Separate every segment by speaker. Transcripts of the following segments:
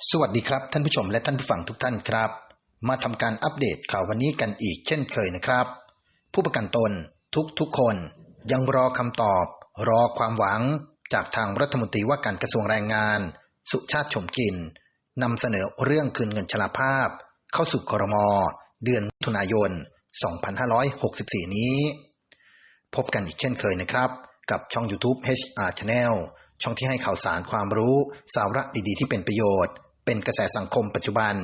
Speaker 1: สวัสดีครับท่านผู้ชมและท่านผู้ฟังทุกท่านครับ มาทำการอัปเดตข่าววันนี้กันอีกเช่นเคยนะครับ ผู้ประกันตนทุกทุกคน ยังรอคำตอบ รอความหวัง จากทางรัฐมนตรีว่าการกระทรวงแรงงาน สุชาติชมกินนำเสนอเรื่องคืนเงินชราภาพ เข้าสู่ครม เดือนมิถุนายน 2564 นี้ พบกันอีกเช่นเคยนะครับ กับช่อง YouTube HR Channel ช่องที่ให้ข่าวสารความรู้สาระดีๆ ที่เป็นประโยชน์ เป็นกระแสสังคมปัจจุบัน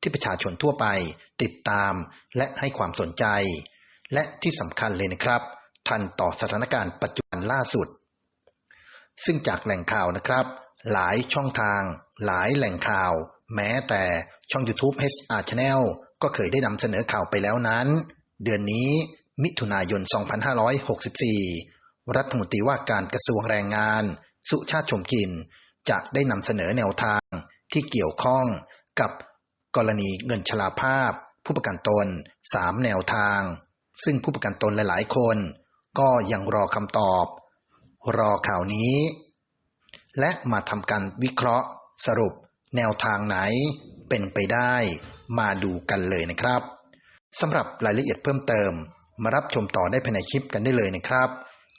Speaker 1: ที่ประชาชนทั่วไป ติดตามและให้ความสนใจ และที่สำคัญเลยนะครับ ทันต่อสถานการณ์ปัจจุบันล่าสุด ซึ่งจากแหล่งข่าวนะครับ หลายช่องทาง หลายแหล่งข่าว แม้แต่ช่อง YouTube HR Channel ก็เคยได้นำเสนอข่าวไปแล้วนั้น เดือนนี้มิถุนายน 2564 รัฐมนตรีว่าการกระทรวงแรงงาน สุชาติชมกิน จะได้นำเสนอแนวทางที่เกี่ยวข้องกับกรณีเงินชราภาพ ผู้ประกันตน 3 แนวทาง ซึ่งผู้ประกันตนหลาย ๆ คน ก็ยังรอคำตอบ รอข่าวนี้ และมาทำการวิเคราะห์สรุปแนวทางไหนเป็นไปได้มาดูกันเลยนะครับสำหรับรายละเอียดเพิ่มเติม มารับชมต่อได้ภายในคลิปกันได้เลยนะครับ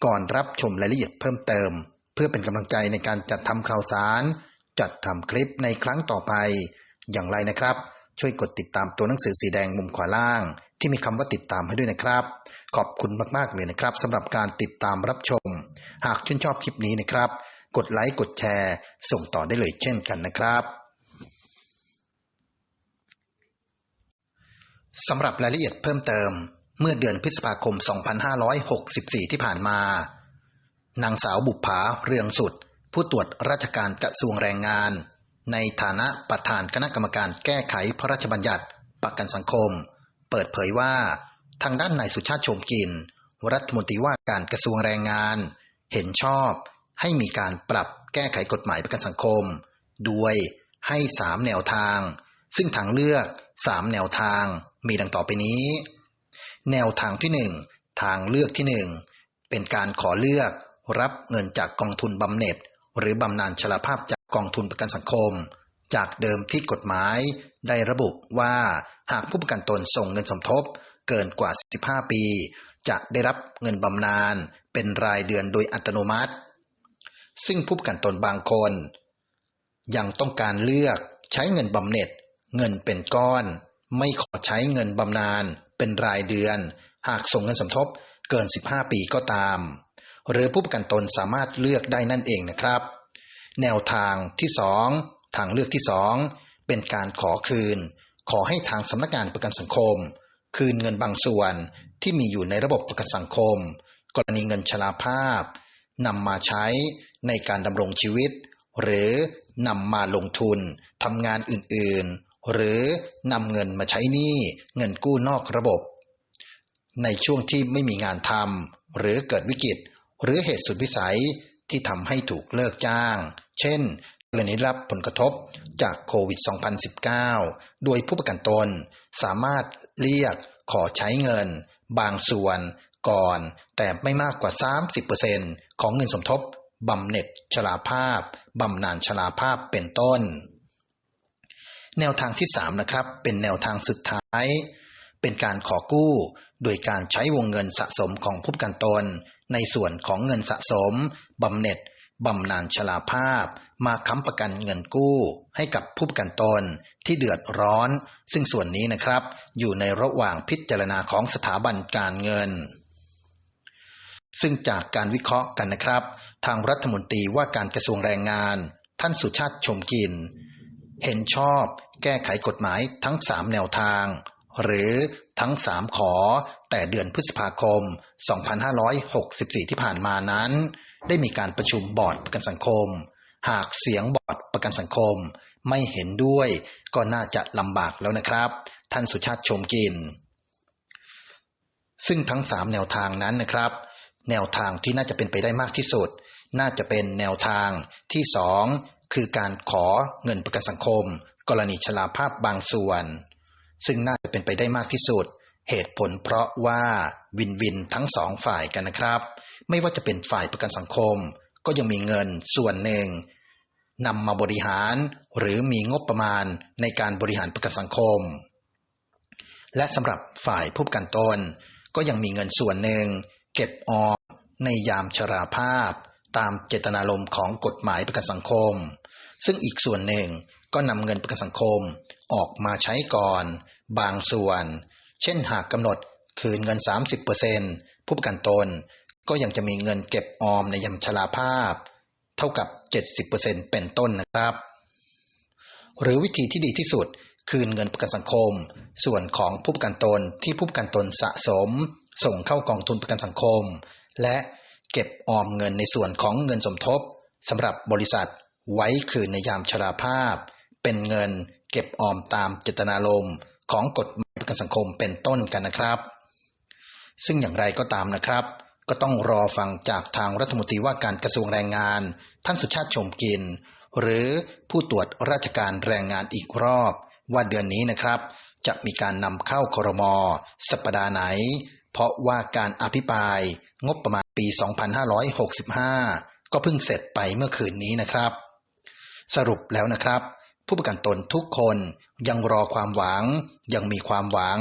Speaker 1: ก่อนรับชมรายละเอียดเพิ่มเติม เพื่อเป็นกำลังใจในการจัดทำข่าวสาร จัดทำคลิปในครั้งต่อไป อย่างไรนะครับ ช่วยกดติดตามตัวหนังสือสีแดงมุมขวาล่าง ที่มีคำว่าติดตามให้ด้วยนะครับ ขอบคุณมากๆเลยนะครับสำหรับการติดตามรับชม หากชื่นชอบคลิปนี้นะครับ กดไลค์กดแชร์ ส่งต่อได้เลยเช่นกันนะครับสำหรับรายละเอียดเพิ่มเติม เมื่อเดือนพฤษภาคม 2564 ที่ผ่านมา นางสาวบุปผาเรืองสุด ผู้ตรวจราชการกระทรวงแรงงาน ในฐานะประธานคณะกรรมการแก้ไขพระราชบัญญัติ ประกันสังคม เปิดเผยว่า ทางด้านนายสุชาติชมกิน รัฐมนตรีว่าการกระทรวงแรงงาน เห็นชอบให้มีการปรับแก้ไขกฎหมายประกันสังคม โดยให้สามแนวทาง ซึ่งทางเลือกสามแนวทางมีดังต่อไปนี้ แนวทางที่หนึ่งทางเลือกที่หนึ่งเป็นการขอเลือก รับเงินจากกองทุนบำเหน็จ หรือบำนาญชราภาพจากกองทุนประกันสังคม จากเดิมที่กฎหมายได้ระบุว่าหากผู้ประกันตนส่งเงินสมทบเกินกว่า 15 ปี จะได้รับเงินบำนาญเป็นรายเดือนโดยอัตโนมัติ ซึ่งผู้ประกันตนบางคน ยังต้องการเลือกใช้เงินบำเหน็จ เงินเป็นก้อน ไม่ขอใช้เงินบำนาญเป็นรายเดือน หากส่งเงินสมทบเกิน 15 ปีก็ตาม หรือผู้ประกันตนสามารถเลือกได้นั่นเองนะครับ แนวทางที่ 2 ทางเลือกที่ 2 เป็นการขอคืน ขอให้ทางสำนักงานประกันสังคม คืนเงินบางส่วนที่มีอยู่ในระบบประกันสังคม กรณีเงินชราภาพนำมาใช้ในการดำรงชีวิต หรือนำมาลงทุนทำงานอื่นๆ หรือนำเงินมาใช้หนี้เงินกู้นอกระบบ ในช่วงที่ไม่มีงานทำหรือเกิดวิกฤต หรือเหตุสุดวิสัยที่ทำให้ถูกเลิกจ้าง เช่นกรณีรับผลกระทบจากโควิด 2019 โดยผู้ประกันตนสามารถเรียกขอใช้เงิน บางส่วนก่อน แต่ไม่มากกว่า 30%ของเงินสมทบบำเหน็จชราภาพบำนาญชราภาพเป็นต้น แนวทางที่ 3 นะครับ เป็นแนวทางสุดท้าย เป็นการขอกู้ โดยการใช้วงเงินสะสมของผู้ประกันตน ในส่วนของเงินสะสมบำเหน็จบำนาญชราภาพ มาค้ำประกันเงินกู้ ให้กับผู้ประกันตนที่เดือดร้อน ซึ่งส่วนนี้นะครับ อยู่ในระหว่างพิจารณาของสถาบันการเงิน ซึ่งจากการวิเคราะห์กันนะครับ ทางรัฐมนตรีว่าการกระทรวงแรงงาน ท่านสุชาติชมกิน เห็นชอบ แก้ไขกฎหมายทั้ง 3 แนวทาง หรือทั้ง 3 ขอ แต่เดือนพฤษภาคม 2564 ที่ผ่านมานั้น ได้มีการประชุมบอร์ดประกันสังคม หากเสียงบอร์ดประกันสังคมไม่เห็นด้วย ก็น่าจะลำบากแล้วนะครับ ท่านสุชาติชมกิน ซึ่งทั้ง 3 แนวทางนั้นนะครับ แนวทางที่น่าจะเป็นไปได้มากที่สุด น่าจะเป็นแนวทางที่ 2 คือการขอเงินประกันสังคม กรณีชราภาพบางส่วน ซึ่งน่าจะเป็นไปได้มากที่สุด เหตุผลเพราะว่าวินวินทั้งสองฝ่ายกันนะครับ ไม่ว่าจะเป็นฝ่ายประกันสังคม ก็ยังมีเงินส่วนหนึ่งนำมาบริหารหรือมีงบประมาณในการบริหารประกันสังคม และสำหรับฝ่ายผู้ประกันตน ก็ยังมีเงินส่วนหนึ่ง เก็บออมในยามชราภาพ ตามเจตนารมณ์ของกฎหมายประกันสังคม ซึ่งอีกส่วนหนึ่งก็นำเงินประกันสังคมออกมาใช้ก่อน บางส่วน เช่นหากกำหนดคืนเงิน 30%ผู้ประกันตน ก็ยังจะมีเงินเก็บออมในยามชราภาพ เท่ากับ 70%เป็นต้นนะครับ หรือวิธีที่ดีที่สุดคืนเงินประกันสังคม ส่วนของผู้ประกันตนที่ผู้ประกันตนสะสม ส่งเข้ากองทุนประกันสังคม และเก็บออมเงินในส่วนของเงินสมทบสำหรับบริษัทไว้คืนในยามชราภาพ เป็นเงินเก็บออมตามเจตนารมณ์ ของกฎหมายประกันสังคมเป็นต้นกันนะครับ ซึ่งอย่างไรก็ตามนะครับ ก็ต้องรอฟังจากทางรัฐมนตรีว่าการกระทรวงแรงงาน ท่านสุชาติชมกิน หรือผู้ตรวจราชการแรงงานอีกรอบ ว่าเดือนนี้นะครับ จะมีการนำเข้าครม สัปดาห์ไหน เพราะว่าการอภิปราย งบประมาณปี 2565 ก็เพิ่งเสร็จไปเมื่อคืนนี้นะครับ สรุปแล้วนะครับ ผู้ประกันตนทุกคน ยังรอความหวัง ยังมีความหวัง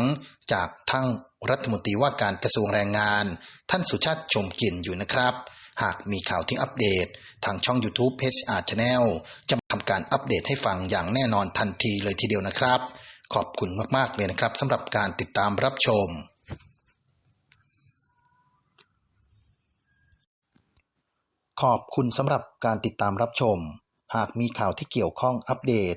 Speaker 1: จากทั้งรัฐมนตรีว่าการกระทรวงแรงงาน ท่านสุชาติชมกินอยู่นะครับ หากมีข่าวที่อัปเดต ทางช่อง YouTube HR Channel จะทำการอัปเดตให้ฟังอย่างแน่นอนทันทีเลยทีเดียวนะครับ ขอบคุณมากๆเลยนะครับสำหรับการติดตามรับชม ขอบคุณสำหรับการติดตามรับชม หากมีข่าวที่เกี่ยวข้องอัปเดต